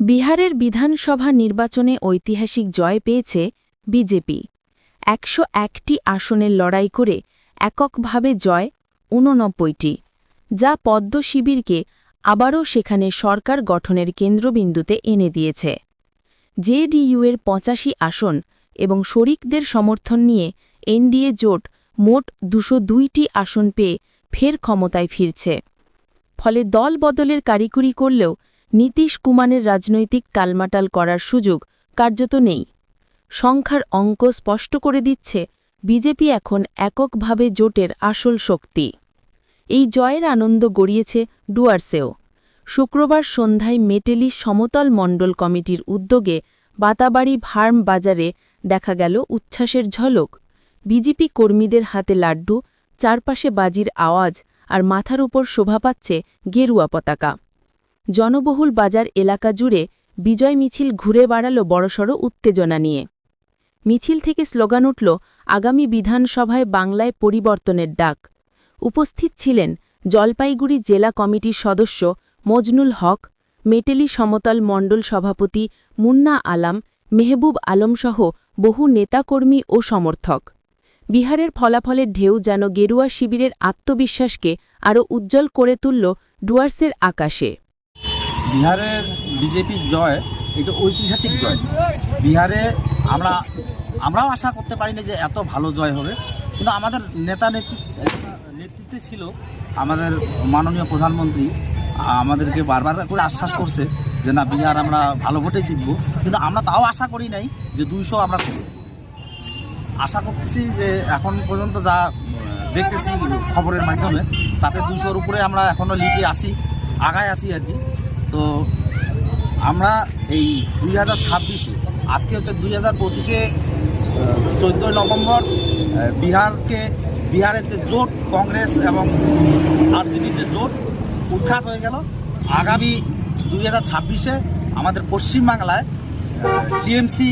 বিহারের বিধানসভা নির্বাচনে ঐতিহাসিক জয় পেয়েছে বিজেপি। একশো একটি আসনের লড়াই করে এককভাবে জয় ঊননব্বইটি, যা পদ্ম শিবিরকে আবারও সেখানে সরকার গঠনের কেন্দ্রবিন্দুতে এনে দিয়েছে। জেডিইউ এর পঁচাশি আসন এবং শরিকদের সমর্থন নিয়ে এনডিএ জোট মোট দুশো দুইটি আসন পেয়ে ফের ক্ষমতায় ফিরছে। ফলে দল বদলের কারিকুরি করলেও নীতিশ কুমারের রাজনৈতিক কালমাটাল করার সুযোগ কার্যত নেই। সংখ্যার অঙ্ক স্পষ্ট করে দিচ্ছে, বিজেপি এখন এককভাবে জোটের আসল শক্তি। এই জয়ের আনন্দ গড়িয়েছে ডুয়ার্সেও। শুক্রবার সন্ধ্যায় মেটেলি সমতল মণ্ডল কমিটির উদ্যোগে বাতাবাড়ি ভার্ম বাজারে দেখা গেল উচ্ছ্বাসের ঝলক। বিজেপি কর্মীদের হাতে লাড্ডু, চারপাশে বাজির আওয়াজ আর মাথার উপর শোভা পাচ্ছে গেরুয়া পতাকা। জনবহুল বাজার এলাকা জুড়ে বিজয় মিছিল ঘুরে বাড়াল বড়সড় উত্তেজনা নিয়ে। মিছিল থেকে স্লোগান উঠল, আগামী বিধানসভায় বাংলায় পরিবর্তনের ডাক। উপস্থিত ছিলেন জলপাইগুড়ি জেলা কমিটির সদস্য মজনুল হক, মেটেলি সমতল মণ্ডল সভাপতি মুন্না আলাম, মেহবুব আলমসহ বহু নেতাকর্মী ও সমর্থক। বিহারের ফলাফলের ঢেউ যেন গেরুয়া শিবিরের আত্মবিশ্বাসকে আরও উজ্জ্বল করে তুলল ডুয়ার্সের আকাশে। বিহারের বিজেপির জয়, এটা ঐতিহাসিক জয়। বিহারে আমরা, আমরাও আশা করতে পারিনি যে এত ভালো জয় হবে। কিন্তু আমাদের নেতা নেতৃত্ব নেতৃত্বে ছিল আমাদের মাননীয় প্রধানমন্ত্রী। আমাদেরকে বারবার করে আশ্বাস করছে যে না, বিহার আমরা ভালো ভোটে জিতবো। কিন্তু আমরা তাও আশা করি নাই যে দুইশো আমরা আশা করতেছি যে এখন পর্যন্ত যা দেখতেছি খবরের মাধ্যমে, তাতে দুইশোর উপরে আমরা এখনও লিগে আসি আগায় আসি আর কি। তো আমরা এই দুই হাজার ছাব্বিশে, আজকে হচ্ছে দুই হাজার পঁচিশে চোদ্দোই নভেম্বর বিহারকে, বিহারের যে জোট, কংগ্রেস এবং আরজেডির যে জোট, উৎখাত হয়ে গেল। আগামী দুই হাজার ছাব্বিশে আমাদের পশ্চিমবাংলায় টিএমসি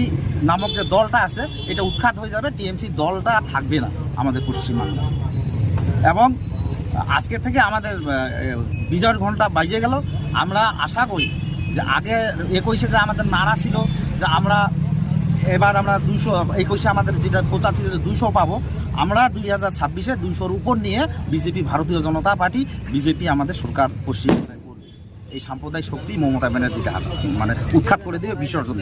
নামক যে দলটা আছে, এটা উৎখাত হয়ে যাবে। টিএমসি দলটা থাকবে না আমাদের পশ্চিমবাংলায়। এবং আজকে থেকে আমাদের বিজয়ের ঘণ্টা বাজে গেল। আমরা আশা করি যে আগে একুশে যে আমাদের নাড়া ছিল, যে আমরা এবার আমরা দুইশো একুশে আমাদের যেটা প্রচার ছিল যে দুইশো পাবো, আমরা দুই হাজার ছাব্বিশে দুইশোর উপর নিয়ে বিজেপি, ভারতীয় জনতা পার্টি, বিজেপি আমাদের সরকার পশ্চিমবঙ্গে এই সাম্প্রদায়িক শক্তি মমতা ব্যানার্জিকে হাত- মানে উৎখাত করে দেবে বিসর্জন